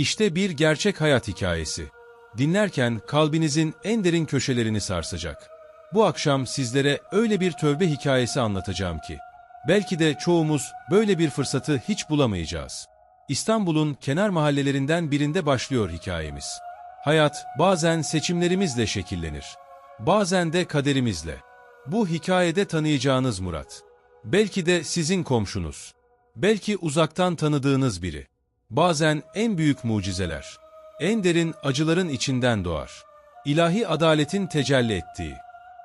İşte bir gerçek hayat hikayesi. Dinlerken kalbinizin en derin köşelerini sarsacak. Bu akşam sizlere öyle bir tövbe hikayesi anlatacağım ki, belki de çoğumuz böyle bir fırsatı hiç bulamayacağız. İstanbul'un kenar mahallelerinden birinde başlıyor hikayemiz. Hayat bazen seçimlerimizle şekillenir. Bazen de kaderimizle. Bu hikayede tanıyacağınız Murat. Belki de sizin komşunuz. Belki uzaktan tanıdığınız biri. Bazen en büyük mucizeler, en derin acıların içinden doğar. İlahi adaletin tecelli ettiği,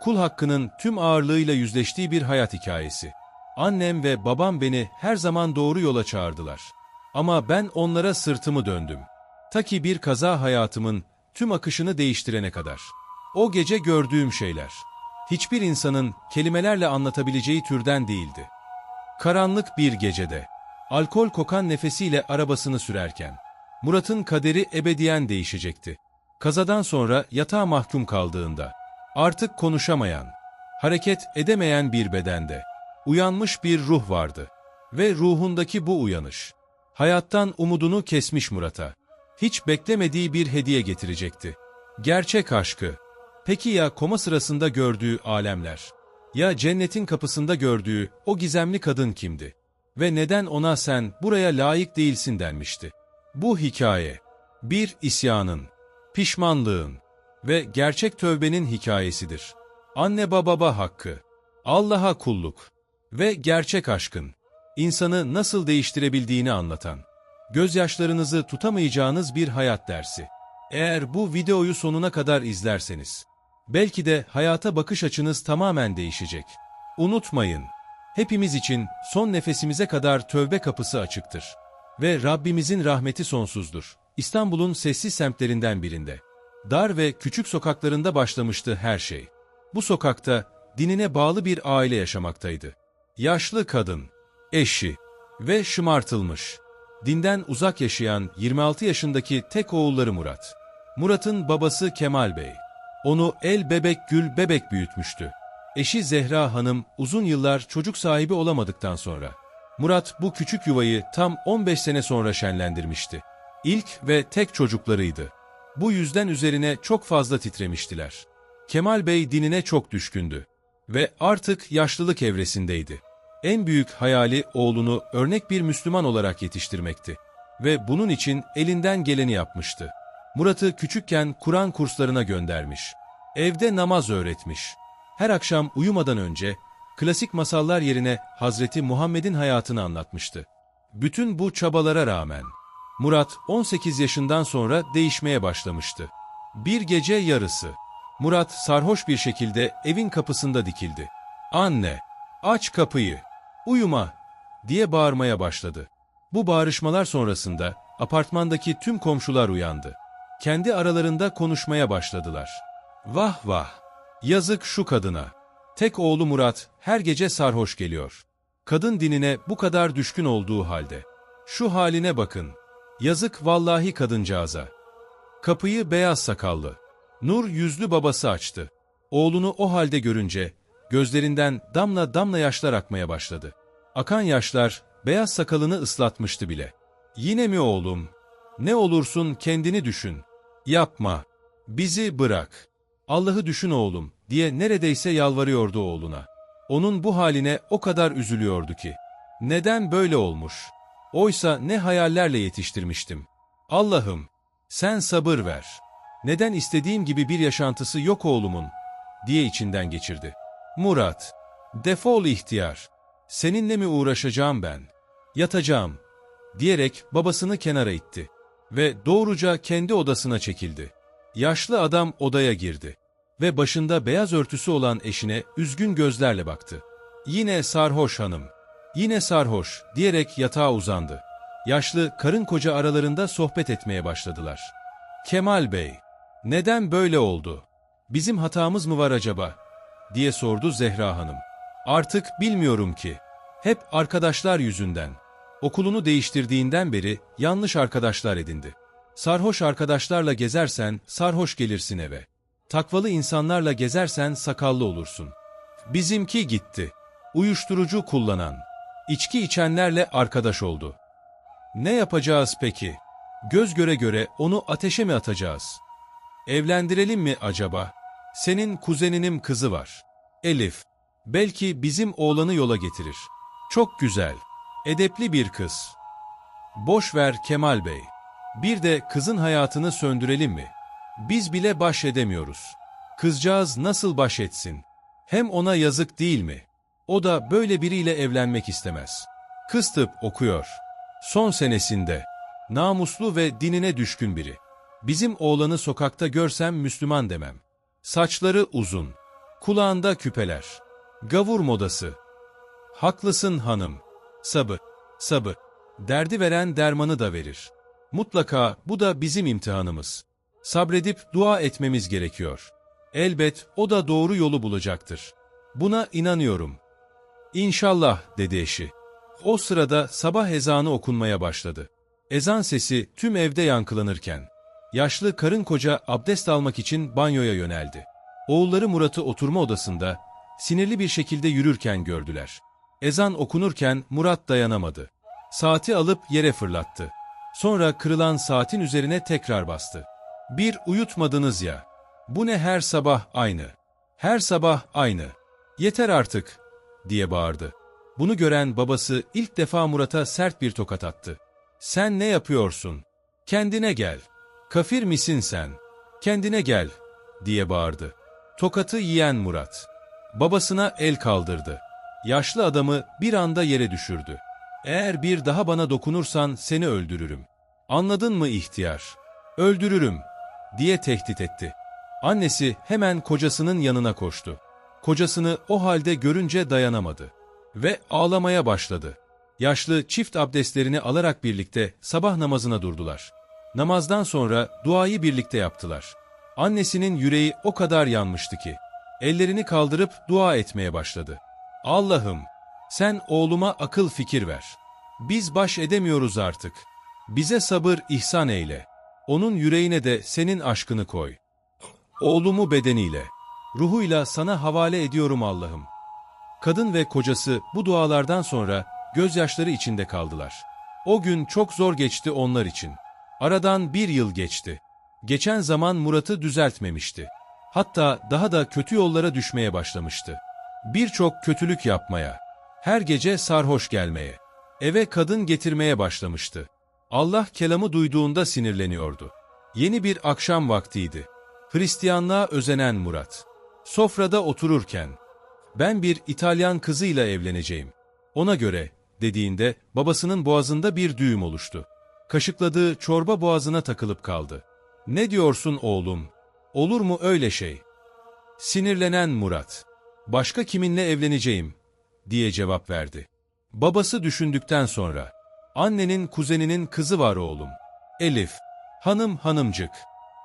kul hakkının tüm ağırlığıyla yüzleştiği bir hayat hikayesi. Annem ve babam beni her zaman doğru yola çağırdılar. Ama ben onlara sırtımı döndüm. Ta ki bir kaza hayatımın tüm akışını değiştirene kadar. O gece gördüğüm şeyler, hiçbir insanın kelimelerle anlatabileceği türden değildi. Karanlık bir gecede, alkol kokan nefesiyle arabasını sürerken, Murat'ın kaderi ebediyen değişecekti. Kazadan sonra yatağa mahkum kaldığında, artık konuşamayan, hareket edemeyen bir bedende, uyanmış bir ruh vardı. Ve ruhundaki bu uyanış, hayattan umudunu kesmiş Murat'a. Hiç beklemediği bir hediye getirecekti. Gerçek aşkı. Peki ya koma sırasında gördüğü alemler? Ya cennetin kapısında gördüğü o gizemli kadın kimdi? Ve neden ona sen buraya layık değilsin denmişti? Bu hikaye, bir isyanın, pişmanlığın ve gerçek tövbenin hikayesidir. Anne baba hakkı, Allah'a kulluk ve gerçek aşkın, insanı nasıl değiştirebildiğini anlatan, gözyaşlarınızı tutamayacağınız bir hayat dersi. Eğer bu videoyu sonuna kadar izlerseniz, belki de hayata bakış açınız tamamen değişecek. Unutmayın, hepimiz için son nefesimize kadar tövbe kapısı açıktır. Ve Rabbimizin rahmeti sonsuzdur. İstanbul'un sessiz semtlerinden birinde. Dar ve küçük sokaklarında başlamıştı her şey. Bu sokakta dinine bağlı bir aile yaşamaktaydı. Yaşlı kadın, eşi ve şımartılmış. Dinden uzak yaşayan 26 yaşındaki tek oğulları Murat. Murat'ın babası Kemal Bey. Onu el bebek gül bebek büyütmüştü. Eşi Zehra Hanım uzun yıllar çocuk sahibi olamadıktan sonra. Murat bu küçük yuvayı tam 15 sene sonra şenlendirmişti. İlk ve tek çocuklarıydı. Bu yüzden üzerine çok fazla titremiştiler. Kemal Bey dinine çok düşkündü ve artık yaşlılık evresindeydi. En büyük hayali oğlunu örnek bir Müslüman olarak yetiştirmekti ve bunun için elinden geleni yapmıştı. Murat'ı küçükken Kur'an kurslarına göndermiş. Evde namaz öğretmiş. Her akşam uyumadan önce klasik masallar yerine Hazreti Muhammed'in hayatını anlatmıştı. Bütün bu çabalara rağmen Murat 18 yaşından sonra değişmeye başlamıştı. Bir gece yarısı Murat sarhoş bir şekilde evin kapısında dikildi. Anne, aç kapıyı, uyuma diye bağırmaya başladı. Bu bağırışmalar sonrasında apartmandaki tüm komşular uyandı. Kendi aralarında konuşmaya başladılar. Vah vah, yazık şu kadına. Tek oğlu Murat her gece sarhoş geliyor. Kadın dinine bu kadar düşkün olduğu halde. Şu haline bakın. Yazık vallahi kadıncağıza. Kapıyı beyaz sakallı, nur yüzlü babası açtı. Oğlunu o halde görünce gözlerinden damla damla yaşlar akmaya başladı. Akan yaşlar beyaz sakalını ıslatmıştı bile. Yine mi oğlum? Ne olursun kendini düşün. Yapma. Bizi bırak. Allah'ı düşün oğlum diye neredeyse yalvarıyordu oğluna. Onun bu haline o kadar üzülüyordu ki. Neden böyle olmuş? Oysa ne hayallerle yetiştirmiştim. Allah'ım, sen sabır ver. Neden istediğim gibi bir yaşantısı yok oğlumun, diye içinden geçirdi. Murat, defol ihtiyar. Seninle mi uğraşacağım ben? Yatacağım, diyerek babasını kenara itti ve doğruca kendi odasına çekildi. Yaşlı adam odaya girdi ve başında beyaz örtüsü olan eşine üzgün gözlerle baktı. Yine sarhoş hanım, yine sarhoş diyerek yatağa uzandı. Yaşlı karın koca aralarında sohbet etmeye başladılar. Kemal Bey, neden böyle oldu? Bizim hatamız mı var acaba? diye sordu Zehra Hanım. Artık bilmiyorum ki. Hep arkadaşlar yüzünden. Okulunu değiştirdiğinden beri yanlış arkadaşlar edindi. Sarhoş arkadaşlarla gezersen sarhoş gelirsin eve. Takvalı insanlarla gezersen sakallı olursun. Bizimki gitti. Uyuşturucu kullanan. içki içenlerle arkadaş oldu. Ne yapacağız peki? Göz göre göre onu ateşe mi atacağız? Evlendirelim mi acaba? Senin kuzeninim kızı var. Elif. Belki bizim oğlanı yola getirir. Çok güzel. Edepli bir kız. Boş ver Kemal Bey. Bir de kızın hayatını söndürelim mi? Biz bile baş edemiyoruz. Kızcağız nasıl baş etsin? Hem ona yazık değil mi? O da böyle biriyle evlenmek istemez. Kız tıp okuyor. Son senesinde. Namuslu ve dinine düşkün biri. Bizim oğlanı sokakta görsem Müslüman demem. Saçları uzun. Kulağında küpeler. Gavur modası. Haklısın hanım. Sabır, sabır. Derdi veren dermanı da verir. Mutlaka bu da bizim imtihanımız. Sabredip dua etmemiz gerekiyor. Elbet o da doğru yolu bulacaktır. Buna inanıyorum. İnşallah dedi eşi. O sırada sabah ezanı okunmaya başladı. Ezan sesi tüm evde yankılanırken, yaşlı karın koca abdest almak için banyoya yöneldi. Oğulları Murat'ı oturma odasında, sinirli bir şekilde yürürken gördüler. Ezan okunurken Murat dayanamadı. Saati alıp yere fırlattı. Sonra kırılan saatin üzerine tekrar bastı. Bir uyutmadınız ya. Bu ne her sabah aynı. Her sabah aynı. Yeter artık, diye bağırdı. Bunu gören babası ilk defa Murat'a sert bir tokat attı. Sen ne yapıyorsun? Kendine gel. Kafir misin sen? Kendine gel, diye bağırdı. Tokatı yiyen Murat. Babasına el kaldırdı. Yaşlı adamı bir anda yere düşürdü. Eğer bir daha bana dokunursan seni öldürürüm. Anladın mı ihtiyar? Öldürürüm, diye tehdit etti. Annesi hemen kocasının yanına koştu. Kocasını o halde görünce dayanamadı ve ağlamaya başladı. Yaşlı çift abdestlerini alarak birlikte sabah namazına durdular. Namazdan sonra duayı birlikte yaptılar. Annesinin yüreği o kadar yanmıştı ki, ellerini kaldırıp dua etmeye başladı. Allah'ım, sen oğluma akıl fikir ver. Biz baş edemiyoruz artık. Bize sabır ihsan eyle. Onun yüreğine de senin aşkını koy. Oğlumu bedeniyle, ruhuyla sana havale ediyorum Allah'ım. Kadın ve kocası bu dualardan sonra gözyaşları içinde kaldılar. O gün çok zor geçti onlar için. Aradan bir yıl geçti. Geçen zaman Murat'ı düzeltmemişti. Hatta daha da kötü yollara düşmeye başlamıştı. Birçok kötülük yapmaya, her gece sarhoş gelmeye, eve kadın getirmeye başlamıştı. Allah kelamı duyduğunda sinirleniyordu. Yeni bir akşam vaktiydi. Hristiyanlığa özenen Murat. Sofrada otururken, ben bir İtalyan kızıyla evleneceğim. Ona göre, dediğinde babasının boğazında bir düğüm oluştu. Kaşıkladığı çorba boğazına takılıp kaldı. Ne diyorsun oğlum? Olur mu öyle şey? Sinirlenen Murat. Başka kiminle evleneceğim? diye cevap verdi. Babası düşündükten sonra, annenin kuzeninin kızı var oğlum. Elif, hanım hanımcık,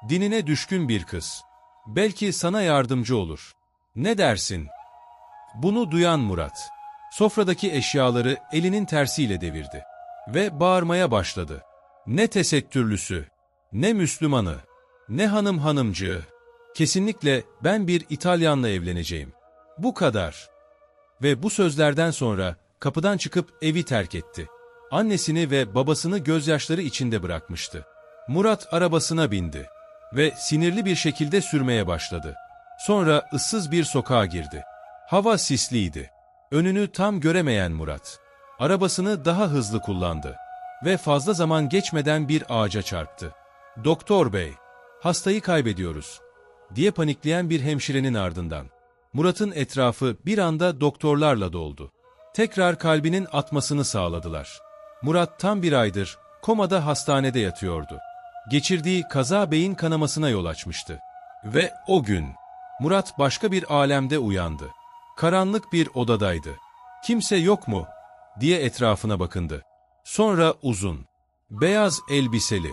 dinine düşkün bir kız. Belki sana yardımcı olur. Ne dersin? Bunu duyan Murat, sofradaki eşyaları elinin tersiyle devirdi ve bağırmaya başladı. Ne tesettürlüsü, ne Müslümanı, ne hanım hanımcığı. Kesinlikle ben bir İtalyanla evleneceğim. Bu kadar. Ve bu sözlerden sonra kapıdan çıkıp evi terk etti. Annesini ve babasını gözyaşları içinde bırakmıştı. Murat arabasına bindi ve sinirli bir şekilde sürmeye başladı. Sonra ıssız bir sokağa girdi. Hava sisliydi. Önünü tam göremeyen Murat, arabasını daha hızlı kullandı ve fazla zaman geçmeden bir ağaca çarptı. Doktor bey, hastayı kaybediyoruz, diye panikleyen bir hemşirenin ardından. Murat'ın etrafı bir anda doktorlarla doldu. Tekrar kalbinin atmasını sağladılar. Murat tam bir aydır komada hastanede yatıyordu. Geçirdiği kaza beyin kanamasına yol açmıştı. Ve o gün Murat başka bir alemde uyandı. Karanlık bir odadaydı. Kimse yok mu? diye etrafına bakındı. Sonra uzun, beyaz elbiseli,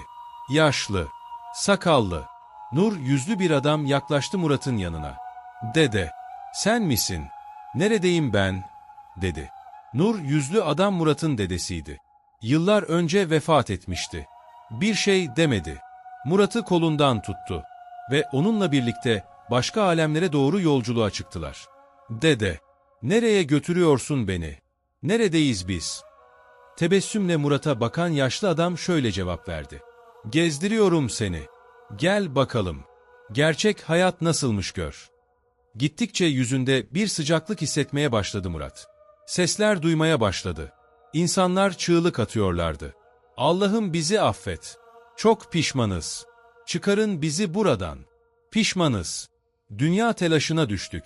yaşlı, sakallı, nur yüzlü bir adam yaklaştı Murat'ın yanına. Dede, sen misin? Neredeyim ben? dedi. Nur yüzlü adam Murat'ın dedesiydi. Yıllar önce vefat etmişti. Bir şey demedi. Murat'ı kolundan tuttu ve onunla birlikte başka alemlere doğru yolculuğa çıktılar. Dede, nereye götürüyorsun beni? Neredeyiz biz? Tebessümle Murat'a bakan yaşlı adam şöyle cevap verdi. Gezdiriyorum seni. Gel bakalım. Gerçek hayat nasılmış gör. Gittikçe yüzünde bir sıcaklık hissetmeye başladı Murat. Sesler duymaya başladı. İnsanlar çığlık atıyorlardı. Allah'ım bizi affet. Çok pişmanız. Çıkarın bizi buradan. Pişmanız. Dünya telaşına düştük.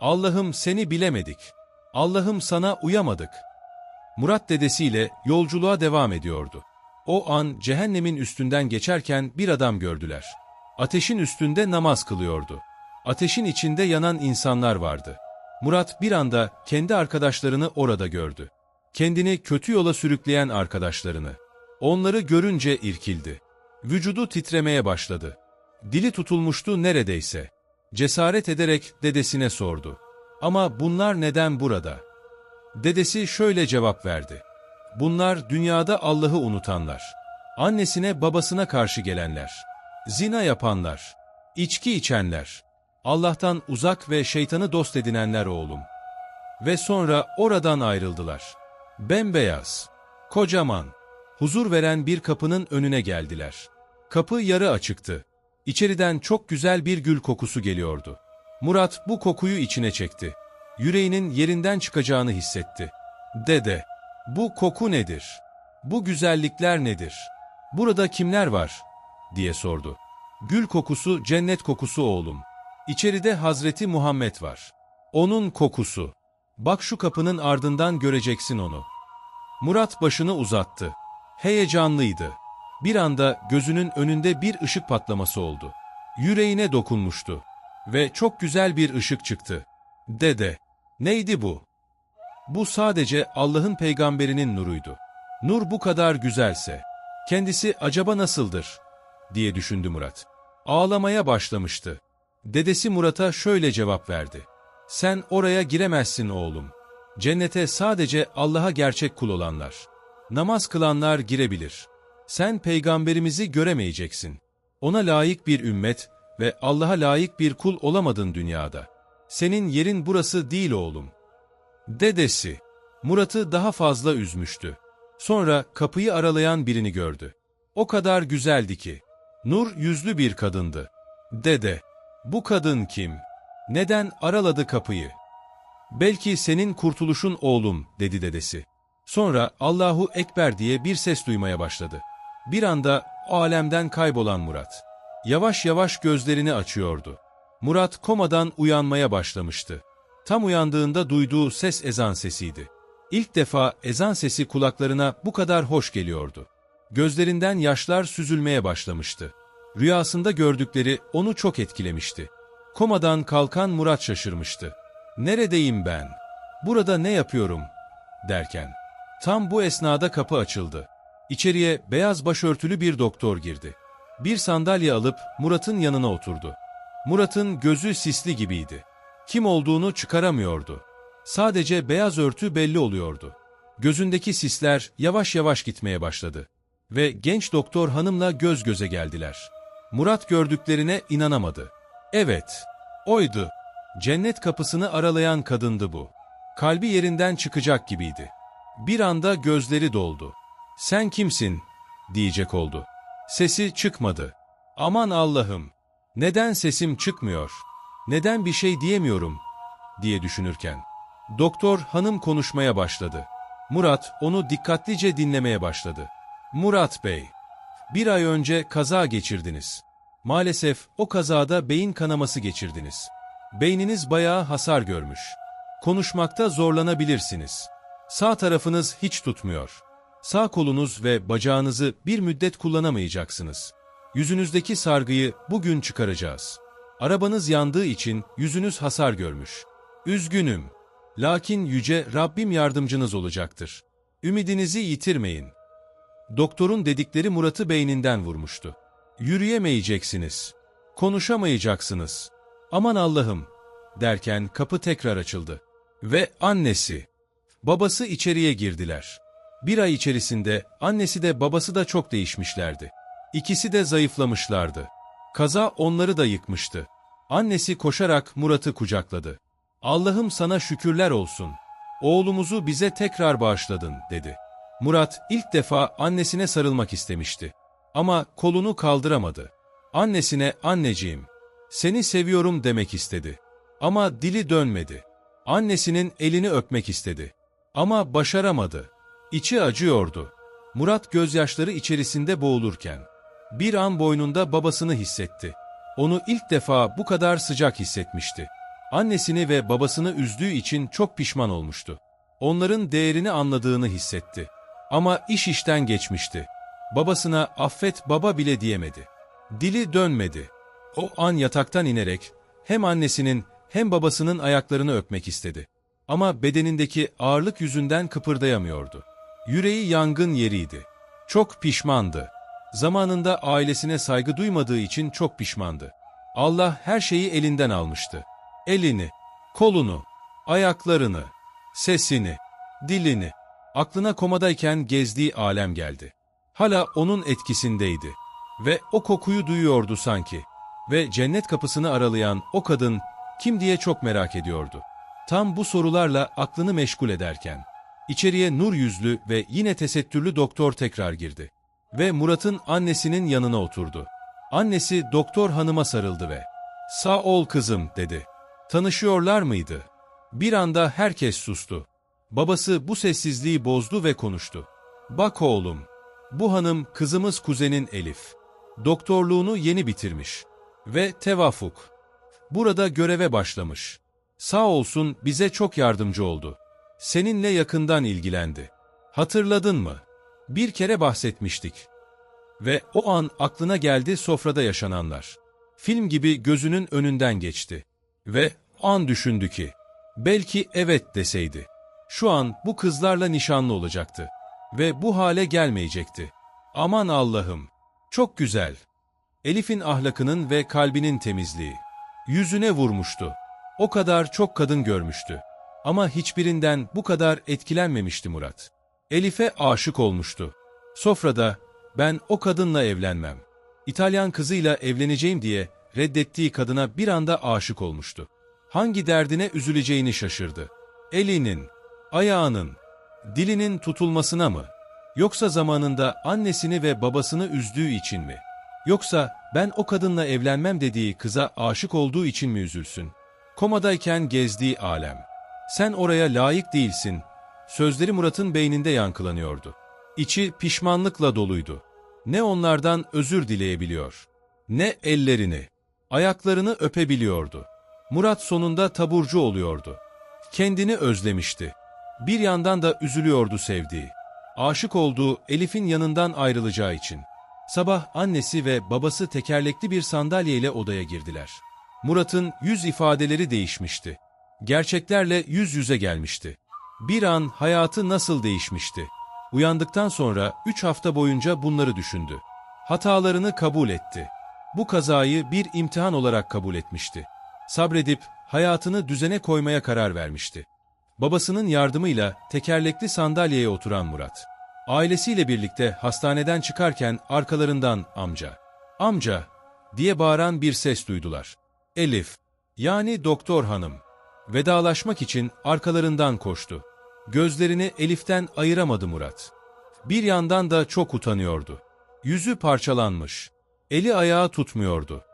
Allah'ım seni bilemedik. Allah'ım sana uyamadık. Murat dedesiyle yolculuğa devam ediyordu. O an cehennemin üstünden geçerken bir adam gördüler. Ateşin üstünde namaz kılıyordu. Ateşin içinde yanan insanlar vardı. Murat bir anda kendi arkadaşlarını orada gördü. Kendini kötü yola sürükleyen arkadaşlarını. Onları görünce irkildi. Vücudu titremeye başladı. Dili tutulmuştu neredeyse. Cesaret ederek dedesine sordu. Ama bunlar neden burada? Dedesi şöyle cevap verdi. Bunlar dünyada Allah'ı unutanlar. Annesine babasına karşı gelenler. Zina yapanlar. içki içenler. Allah'tan uzak ve şeytanı dost edinenler oğlum. Ve sonra oradan ayrıldılar. Bembeyaz, kocaman, huzur veren bir kapının önüne geldiler. Kapı yarı açıktı. İçeriden çok güzel bir gül kokusu geliyordu. Murat bu kokuyu içine çekti. Yüreğinin yerinden çıkacağını hissetti. Dede, bu koku nedir? Bu güzellikler nedir? Burada kimler var? diye sordu. Gül kokusu cennet kokusu oğlum. İçeride Hazreti Muhammed var. Onun kokusu. Bak şu kapının ardından göreceksin onu. Murat başını uzattı. Heyecanlıydı. Bir anda gözünün önünde bir ışık patlaması oldu. Yüreğine dokunmuştu. Ve çok güzel bir ışık çıktı. Dede, neydi bu? Bu sadece Allah'ın peygamberinin nuruydu. Nur bu kadar güzelse, kendisi acaba nasıldır? diye düşündü Murat. Ağlamaya başlamıştı. Dedesi Murat'a şöyle cevap verdi. Sen oraya giremezsin oğlum. Cennete sadece Allah'a gerçek kul olanlar. Namaz kılanlar girebilir. Sen peygamberimizi göremeyeceksin. Ona layık bir ümmet ve Allah'a layık bir kul olamadın dünyada. Senin yerin burası değil oğlum. Dedesi, Murat'ı daha fazla üzmüştü. Sonra kapıyı aralayan birini gördü. O kadar güzeldi ki. Nur yüzlü bir kadındı. Dede, bu kadın kim? Neden araladı kapıyı? Belki senin kurtuluşun oğlum, dedi dedesi. Sonra Allahu Ekber diye bir ses duymaya başladı. Bir anda alemden kaybolan Murat. Yavaş yavaş gözlerini açıyordu. Murat komadan uyanmaya başlamıştı. Tam uyandığında duyduğu ses ezan sesiydi. İlk defa ezan sesi kulaklarına bu kadar hoş geliyordu. Gözlerinden yaşlar süzülmeye başlamıştı. Rüyasında gördükleri onu çok etkilemişti. Komadan kalkan Murat şaşırmıştı. Neredeyim ben? Burada ne yapıyorum? derken. Tam bu esnada kapı açıldı. İçeriye beyaz başörtülü bir doktor girdi. Bir sandalye alıp Murat'ın yanına oturdu. Murat'ın gözü sisli gibiydi. Kim olduğunu çıkaramıyordu. Sadece beyaz örtü belli oluyordu. Gözündeki sisler yavaş yavaş gitmeye başladı. Ve genç doktor hanımla göz göze geldiler. Murat gördüklerine inanamadı. Evet, oydu. Cennet kapısını aralayan kadındı bu. Kalbi yerinden çıkacak gibiydi. Bir anda gözleri doldu. Sen kimsin? diyecek oldu. Sesi çıkmadı. Aman Allah'ım! Neden sesim çıkmıyor? Neden bir şey diyemiyorum? diye düşünürken. Doktor hanım konuşmaya başladı. Murat onu dikkatlice dinlemeye başladı. Murat Bey, bir ay önce kaza geçirdiniz. Maalesef o kazada beyin kanaması geçirdiniz. Beyniniz bayağı hasar görmüş. Konuşmakta zorlanabilirsiniz. Sağ tarafınız hiç tutmuyor. Sağ kolunuz ve bacağınızı bir müddet kullanamayacaksınız. Yüzünüzdeki sargıyı bugün çıkaracağız. Arabanız yandığı için yüzünüz hasar görmüş. Üzgünüm. Lakin yüce Rabbim yardımcınız olacaktır. Ümidinizi yitirmeyin. Doktorun dedikleri Murat'ı beyninden vurmuştu. Yürüyemeyeceksiniz. Konuşamayacaksınız. Aman Allah'ım derken kapı tekrar açıldı. Ve annesi, babası içeriye girdiler. Bir ay içerisinde annesi de babası da çok değişmişlerdi. İkisi de zayıflamışlardı. Kaza onları da yıkmıştı. Annesi koşarak Murat'ı kucakladı. Allah'ım sana şükürler olsun. Oğlumuzu bize tekrar bağışladın dedi. Murat ilk defa annesine sarılmak istemişti. Ama kolunu kaldıramadı. Annesine anneciğim, seni seviyorum demek istedi. Ama dili dönmedi. Annesinin elini öpmek istedi. Ama başaramadı. İçi acıyordu. Murat gözyaşları içerisinde boğulurken, bir an boynunda babasını hissetti. Onu ilk defa bu kadar sıcak hissetmişti. Annesini ve babasını üzdüğü için çok pişman olmuştu. Onların değerini anladığını hissetti. Ama iş işten geçmişti. Babasına affet baba bile diyemedi. Dili dönmedi. O an yataktan inerek hem annesinin hem babasının ayaklarını öpmek istedi. Ama bedenindeki ağırlık yüzünden kıpırdayamıyordu. Yüreği yangın yeriydi. Çok pişmandı. Zamanında ailesine saygı duymadığı için çok pişmandı. Allah her şeyi elinden almıştı. Elini, kolunu, ayaklarını, sesini, dilini. Aklına komadayken gezdiği alem geldi. Hala onun etkisindeydi. Ve o kokuyu duyuyordu sanki. Ve cennet kapısını aralayan o kadın kim diye çok merak ediyordu. Tam bu sorularla aklını meşgul ederken, içeriye nur yüzlü ve yine tesettürlü doktor tekrar girdi. Ve Murat'ın annesinin yanına oturdu. Annesi doktor hanıma sarıldı ve ''Sağ ol kızım'' dedi. Tanışıyorlar mıydı? Bir anda herkes sustu. Babası bu sessizliği bozdu ve konuştu. ''Bak oğlum, bu hanım kızımız kuzenin Elif. Doktorluğunu yeni bitirmiş. Ve tevafuk. Burada göreve başlamış. Sağ olsun bize çok yardımcı oldu. Seninle yakından ilgilendi. Hatırladın mı? Bir kere bahsetmiştik. Ve o an aklına geldi sofrada yaşananlar. Film gibi gözünün önünden geçti. Ve an düşündü ki, belki evet deseydi. Şu an bu kızlarla nişanlı olacaktı. Ve bu hale gelmeyecekti. Aman Allah'ım! Çok güzel. Elif'in ahlakının ve kalbinin temizliği. Yüzüne vurmuştu. O kadar çok kadın görmüştü. Ama hiçbirinden bu kadar etkilenmemişti Murat. Elif'e aşık olmuştu. Sofrada ben o kadınla evlenmem. İtalyan kızıyla evleneceğim diye reddettiği kadına bir anda aşık olmuştu. Hangi derdine üzüleceğini şaşırdı. Elinin, ayağının, dilinin tutulmasına mı? Yoksa zamanında annesini ve babasını üzdüğü için mi? Yoksa ben o kadınla evlenmem dediği kıza aşık olduğu için mi üzülsün? Komadayken gezdiği alem. Sen oraya layık değilsin. Sözleri Murat'ın beyninde yankılanıyordu. İçi pişmanlıkla doluydu. Ne onlardan özür dileyebiliyor, ne ellerini, ayaklarını öpebiliyordu. Murat sonunda taburcu oluyordu. Kendini özlemişti. Bir yandan da üzülüyordu sevdiği. Aşık olduğu Elif'in yanından ayrılacağı için. Sabah annesi ve babası tekerlekli bir sandalyeyle odaya girdiler. Murat'ın yüz ifadeleri değişmişti. Gerçeklerle yüz yüze gelmişti. Bir an hayatı nasıl değişmişti. Uyandıktan sonra üç hafta boyunca bunları düşündü. Hatalarını kabul etti. Bu kazayı bir imtihan olarak kabul etmişti. Sabredip hayatını düzene koymaya karar vermişti. Babasının yardımıyla tekerlekli sandalyeye oturan Murat. Ailesiyle birlikte hastaneden çıkarken arkalarından amca, amca diye bağıran bir ses duydular. Elif, yani doktor hanım. Vedalaşmak için arkalarından koştu. Gözlerini Elif'ten ayıramadı Murat. Bir yandan da çok utanıyordu. Yüzü parçalanmış. Eli ayağı tutmuyordu.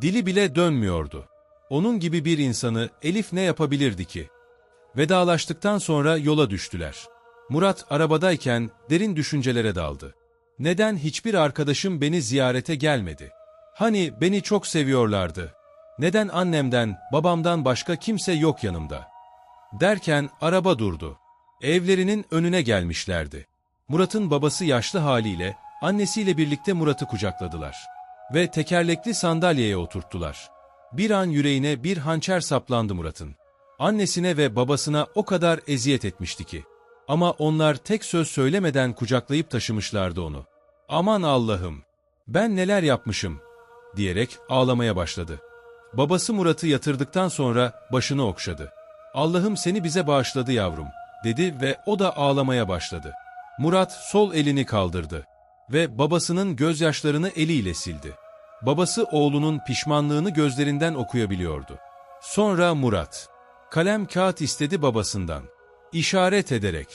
Dili bile dönmüyordu. Onun gibi bir insanı Elif ne yapabilirdi ki? Vedalaştıktan sonra yola düştüler. Murat arabadayken derin düşüncelere daldı. Neden hiçbir arkadaşım beni ziyarete gelmedi? Hani beni çok seviyorlardı. Neden annemden, babamdan başka kimse yok yanımda? Derken araba durdu. Evlerinin önüne gelmişlerdi. Murat'ın babası yaşlı haliyle annesiyle birlikte Murat'ı kucakladılar. Ve tekerlekli sandalyeye oturttular. Bir an yüreğine bir hançer saplandı Murat'ın. Annesine ve babasına o kadar eziyet etmişti ki. Ama onlar tek söz söylemeden kucaklayıp taşımışlardı onu. Aman Allah'ım! Ben neler yapmışım! diyerek ağlamaya başladı. Babası Murat'ı yatırdıktan sonra başını okşadı. Allah'ım seni bize bağışladı yavrum, dedi ve o da ağlamaya başladı. Murat sol elini kaldırdı ve babasının gözyaşlarını eliyle sildi. Babası oğlunun pişmanlığını gözlerinden okuyabiliyordu. Sonra Murat, kalem kağıt istedi babasından. İşaret ederek.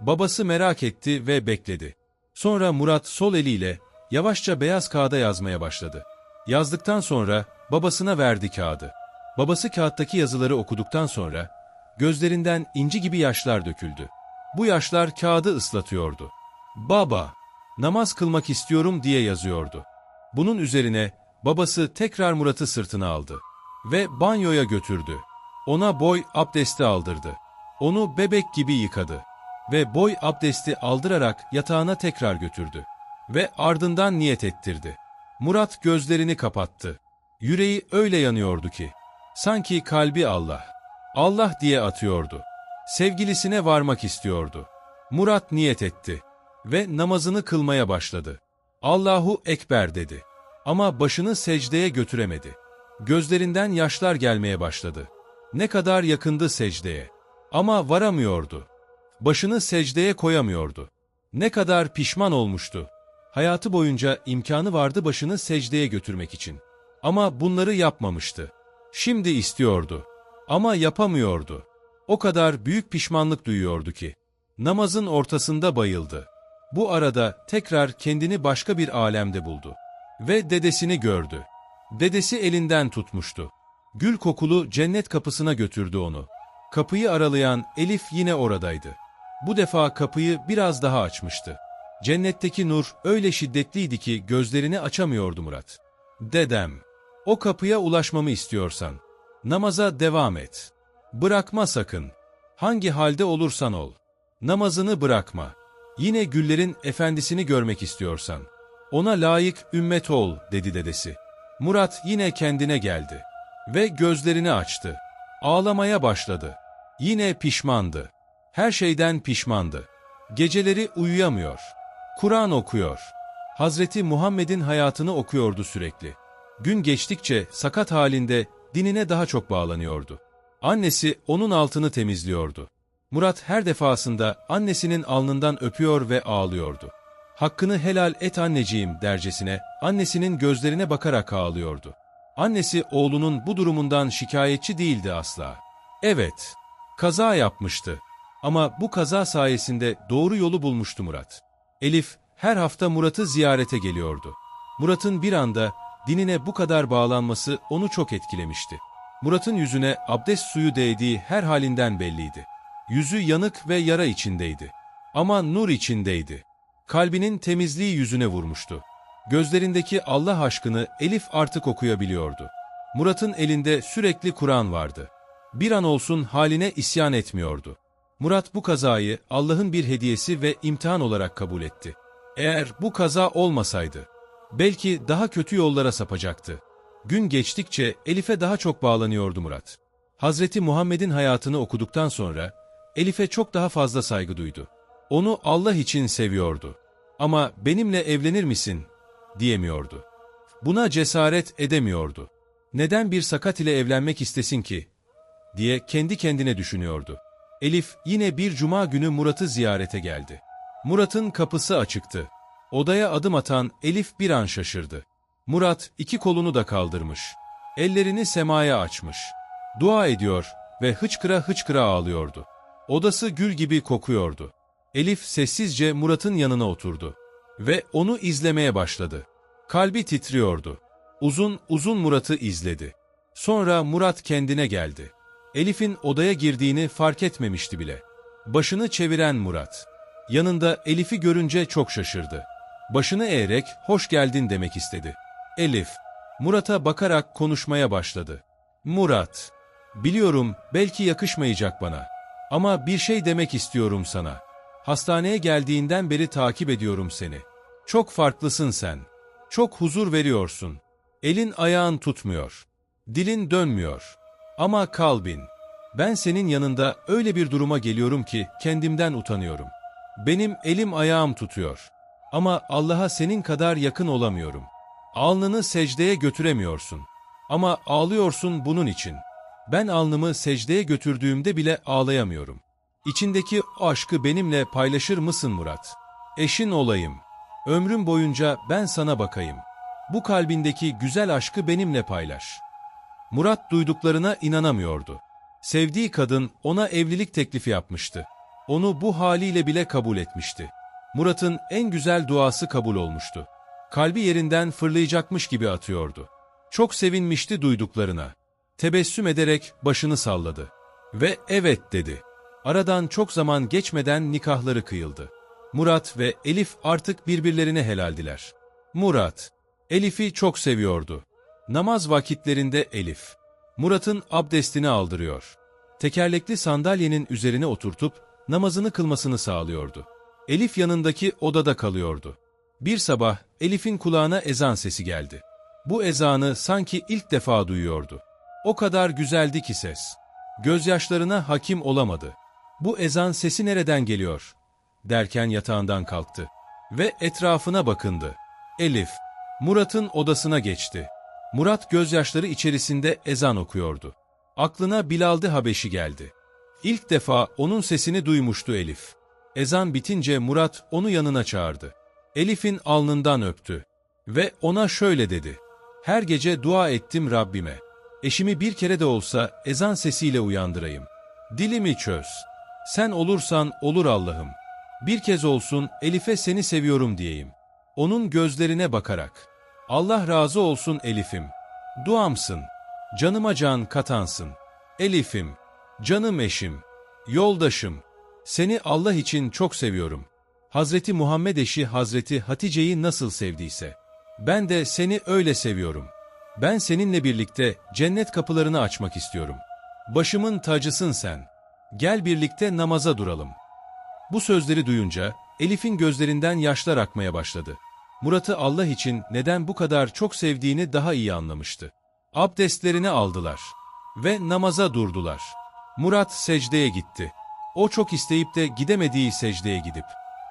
Babası merak etti ve bekledi. Sonra Murat sol eliyle Yavaşça beyaz kağıda yazmaya başladı. Yazdıktan sonra babasına verdi kağıdı. Babası kağıttaki yazıları okuduktan sonra gözlerinden inci gibi yaşlar döküldü. Bu yaşlar kağıdı ıslatıyordu. Baba, namaz kılmak istiyorum diye yazıyordu. Bunun üzerine babası tekrar Murat'ı sırtına aldı ve banyoya götürdü. Ona boy abdesti aldırdı. Onu bebek gibi yıkadı ve boy abdesti aldırarak yatağına tekrar götürdü ve ardından niyet ettirdi. Murat gözlerini kapattı. Yüreği öyle yanıyordu ki, sanki kalbi Allah, Allah diye atıyordu. Sevgilisine varmak istiyordu. Murat niyet etti ve namazını kılmaya başladı. Allahu Ekber dedi. Ama başını secdeye götüremedi. Gözlerinden yaşlar gelmeye başladı. Ne kadar yakındı secdeye. Ama varamıyordu. Başını secdeye koyamıyordu. Ne kadar pişman olmuştu. Hayatı boyunca imkanı vardı başını secdeye götürmek için. Ama bunları yapmamıştı. Şimdi istiyordu. Ama yapamıyordu. O kadar büyük pişmanlık duyuyordu ki. Namazın ortasında bayıldı. Bu arada tekrar kendini başka bir alemde buldu. Ve dedesini gördü. Dedesi elinden tutmuştu. Gül kokulu cennet kapısına götürdü onu. Kapıyı aralayan Elif yine oradaydı. Bu defa kapıyı biraz daha açmıştı. Cennetteki nur öyle şiddetliydi ki gözlerini açamıyordu Murat. Dedem, o kapıya ulaşmamı istiyorsan, namaza devam et. Bırakma sakın. Hangi halde olursan ol. Namazını bırakma. Yine güllerin efendisini görmek istiyorsan. Ona layık ümmet ol, dedi dedesi. Murat yine kendine geldi. Ve gözlerini açtı. Ağlamaya başladı. Yine pişmandı. Her şeyden pişmandı. Geceleri uyuyamıyor. Kur'an okuyor. Hazreti Muhammed'in hayatını okuyordu sürekli. Gün geçtikçe sakat halinde dinine daha çok bağlanıyordu. Annesi onun altını temizliyordu. Murat her defasında annesinin alnından öpüyor ve ağlıyordu. Hakkını helal et anneciğim dercesine annesinin gözlerine bakarak ağlıyordu. Annesi oğlunun bu durumundan şikayetçi değildi asla. Evet, kaza yapmıştı. Ama bu kaza sayesinde doğru yolu bulmuştu Murat. Elif her hafta Murat'ı ziyarete geliyordu. Murat'ın bir anda dinine bu kadar bağlanması onu çok etkilemişti. Murat'ın yüzüne abdest suyu değdiği her halinden belliydi. Yüzü yanık ve yara içindeydi. Ama nur içindeydi. Kalbinin temizliği yüzüne vurmuştu. Gözlerindeki Allah aşkını Elif artık okuyabiliyordu. Murat'ın elinde sürekli Kur'an vardı. Bir an olsun haline isyan etmiyordu. Murat bu kazayı Allah'ın bir hediyesi ve imtihan olarak kabul etti. Eğer bu kaza olmasaydı, belki daha kötü yollara sapacaktı. Gün geçtikçe Elif'e daha çok bağlanıyordu Murat. Hazreti Muhammed'in hayatını okuduktan sonra Elif'e çok daha fazla saygı duydu. Onu Allah için seviyordu. Ama benimle evlenir misin diyemiyordu. Buna cesaret edemiyordu. Neden bir sakat ile evlenmek istesin ki? diye kendi kendine düşünüyordu. Elif yine bir cuma günü Murat'ı ziyarete geldi. Murat'ın kapısı açıktı. Odaya adım atan Elif bir an şaşırdı. Murat iki kolunu da kaldırmış. Ellerini semaya açmış. Dua ediyor ve hıçkıra hıçkıra ağlıyordu. Odası gül gibi kokuyordu. Elif sessizce Murat'ın yanına oturdu ve onu izlemeye başladı. Kalbi titriyordu. Uzun uzun Murat'ı izledi. Sonra Murat kendine geldi. Elif'in odaya girdiğini fark etmemişti bile. Başını çeviren Murat. Yanında Elif'i görünce çok şaşırdı. Başını eğerek hoş geldin demek istedi. Elif, Murat'a bakarak konuşmaya başladı. Murat, biliyorum belki yakışmayacak bana. Ama bir şey demek istiyorum sana. Hastaneye geldiğinden beri takip ediyorum seni. Çok farklısın sen. Çok huzur veriyorsun. Elin ayağın tutmuyor. Dilin dönmüyor. Ama kalbin. Ben senin yanında öyle bir duruma geliyorum ki kendimden utanıyorum. Benim elim ayağım tutuyor. Ama Allah'a senin kadar yakın olamıyorum. Alnını secdeye götüremiyorsun. Ama ağlıyorsun bunun için. Ben alnımı secdeye götürdüğümde bile ağlayamıyorum. İçindeki o aşkı benimle paylaşır mısın Murat? Eşin olayım. Ömrüm boyunca ben sana bakayım. Bu kalbindeki güzel aşkı benimle paylaş. Murat duyduklarına inanamıyordu. Sevdiği kadın ona evlilik teklifi yapmıştı. Onu bu haliyle bile kabul etmişti. Murat'ın en güzel duası kabul olmuştu. Kalbi yerinden fırlayacakmış gibi atıyordu. Çok sevinmişti duyduklarına. Tebessüm ederek başını salladı. Ve evet dedi. Aradan çok zaman geçmeden nikahları kıyıldı. Murat ve Elif artık birbirlerine helaldiler. Murat, Elif'i çok seviyordu. Namaz vakitlerinde Elif, Murat'ın abdestini aldırıyor. Tekerlekli sandalyenin üzerine oturtup namazını kılmasını sağlıyordu. Elif yanındaki odada kalıyordu. Bir sabah Elif'in kulağına ezan sesi geldi. Bu ezanı sanki ilk defa duyuyordu. O kadar güzeldi ki ses. Gözyaşlarına hakim olamadı. Bu ezan sesi nereden geliyor? Derken yatağından kalktı. Ve etrafına bakındı. Elif, Murat'ın odasına geçti. Murat gözyaşları içerisinde ezan okuyordu. Aklına Bilal'di Habeşi geldi. İlk defa onun sesini duymuştu Elif. Ezan bitince Murat onu yanına çağırdı. Elif'in alnından öptü. Ve ona şöyle dedi. Her gece dua ettim Rabbime. Eşimi bir kere de olsa ezan sesiyle uyandırayım. Dilimi çöz. Sen olursan olur Allah'ım. Bir kez olsun Elif'e seni seviyorum diyeyim. Onun gözlerine bakarak. Allah razı olsun Elif'im. Duamsın. Canıma can katansın. Elif'im. Canım eşim. Yoldaşım. Seni Allah için çok seviyorum. Hazreti Muhammed eşi Hazreti Hatice'yi nasıl sevdiyse. Ben de seni öyle seviyorum. Ben seninle birlikte cennet kapılarını açmak istiyorum. Başımın tacısın sen. Gel birlikte namaza duralım. Bu sözleri duyunca Elif'in gözlerinden yaşlar akmaya başladı. Murat'ı Allah için neden bu kadar çok sevdiğini daha iyi anlamıştı. Abdestlerini aldılar ve namaza durdular. Murat secdeye gitti. O çok isteyip de gidemediği secdeye gidip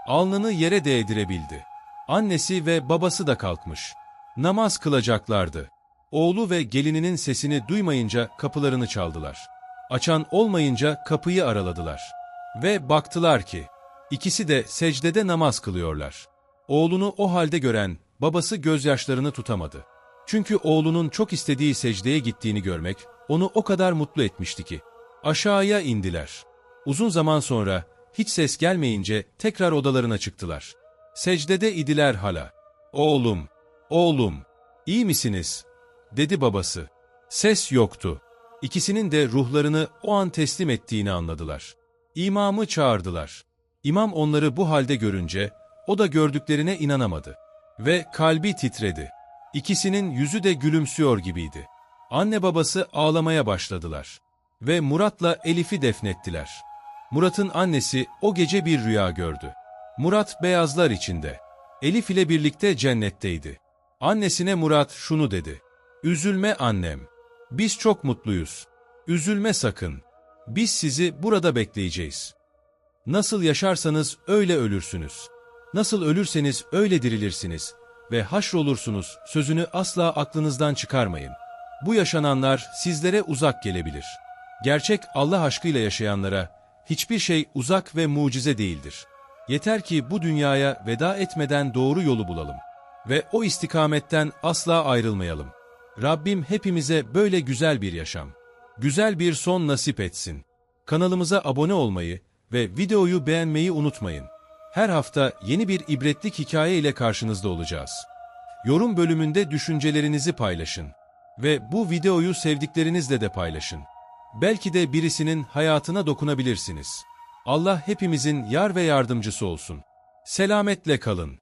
alnını yere değdirebildi. Annesi ve babası da kalkmış. Namaz kılacaklardı. Oğlu ve gelininin sesini duymayınca kapılarını çaldılar. Açan olmayınca kapıyı araladılar. Ve baktılar ki, ikisi de secdede namaz kılıyorlar. Oğlunu o halde gören babası gözyaşlarını tutamadı. Çünkü oğlunun çok istediği secdeye gittiğini görmek onu o kadar mutlu etmişti ki. Aşağıya indiler. Uzun zaman sonra hiç ses gelmeyince tekrar odalarına çıktılar. Secdede idiler hala. Oğlum, oğlum, iyi misiniz? dedi babası. Ses yoktu. İkisinin de ruhlarını o an teslim ettiğini anladılar. İmamı çağırdılar. İmam onları bu halde görünce o da gördüklerine inanamadı. Ve kalbi titredi. İkisinin yüzü de gülümsüyor gibiydi. Anne babası ağlamaya başladılar. Ve Murat'la Elif'i defnettiler. Murat'ın annesi o gece bir rüya gördü. Murat beyazlar içinde. Elif ile birlikte cennetteydi. Annesine Murat şunu dedi. Üzülme annem. Biz çok mutluyuz. Üzülme sakın. Biz sizi burada bekleyeceğiz. Nasıl yaşarsanız öyle ölürsünüz. Nasıl ölürseniz öyle dirilirsiniz ve haşrolursunuz sözünü asla aklınızdan çıkarmayın. Bu yaşananlar sizlere uzak gelebilir. Gerçek Allah aşkıyla yaşayanlara hiçbir şey uzak ve mucize değildir. Yeter ki bu dünyaya veda etmeden doğru yolu bulalım ve o istikametten asla ayrılmayalım. Rabbim hepimize böyle güzel bir yaşam, güzel bir son nasip etsin. Kanalımıza abone olmayı ve videoyu beğenmeyi unutmayın. Her hafta yeni bir ibretlik hikaye ile karşınızda olacağız. Yorum bölümünde düşüncelerinizi paylaşın ve bu videoyu sevdiklerinizle de paylaşın. Belki de birisinin hayatına dokunabilirsiniz. Allah hepimizin yar ve yardımcısı olsun. Selametle kalın.